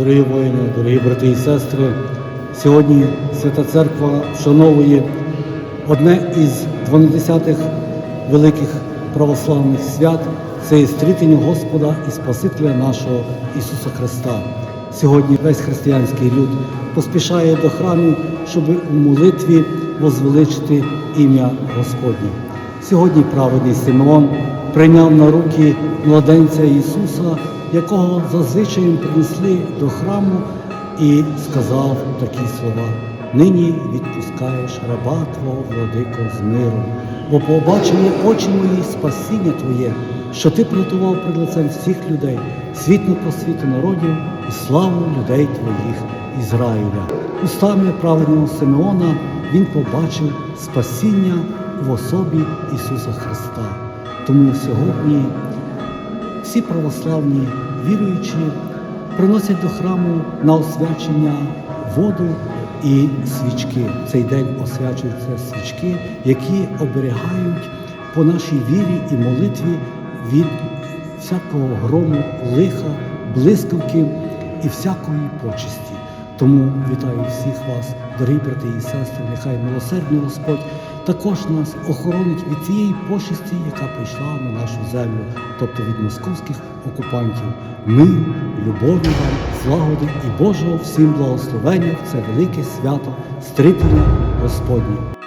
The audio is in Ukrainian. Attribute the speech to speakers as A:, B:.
A: Дорогі воїни, дорогі брати і сестри, сьогодні Свята Церква вшановує одне із 12 великих православних свят це стрітення Господа і Спасителя нашого Ісуса Христа. Сьогодні весь християнський люд поспішає до храму, щоб у молитві возвеличити ім'я Господнє. Сьогодні праведний Симеон прийняв на руки младенця Ісуса, якого зазвичай принесли до храму і сказав такі слова: Нині відпускаєш раба Твого, владико, з миром, бо побачили очі мої спасіння Твоє, що Ти приготував перед лицем всіх людей, світ на просвіту народів і славу людей Твоїх Ізраїля. Устами праведного Симеона він побачив спасіння в особі Ісуса Христа. Тому сьогодні всі православні віруючі приносять до храму на освячення воду і свічки. Цей день освячуються свічки, які оберігають по нашій вірі і молитві від всякого грому, лиха, блискавки і всякої почесті. Тому вітаю всіх вас, дорогі брати і сестри. Нехай милосердний Господь також нас охоронить від цієї почесті, яка прийшла на нашу землю, тобто від московських окупантів. Ми, любові вам, злагоди і Божого всім благословення в це велике свято стрітення Господнє.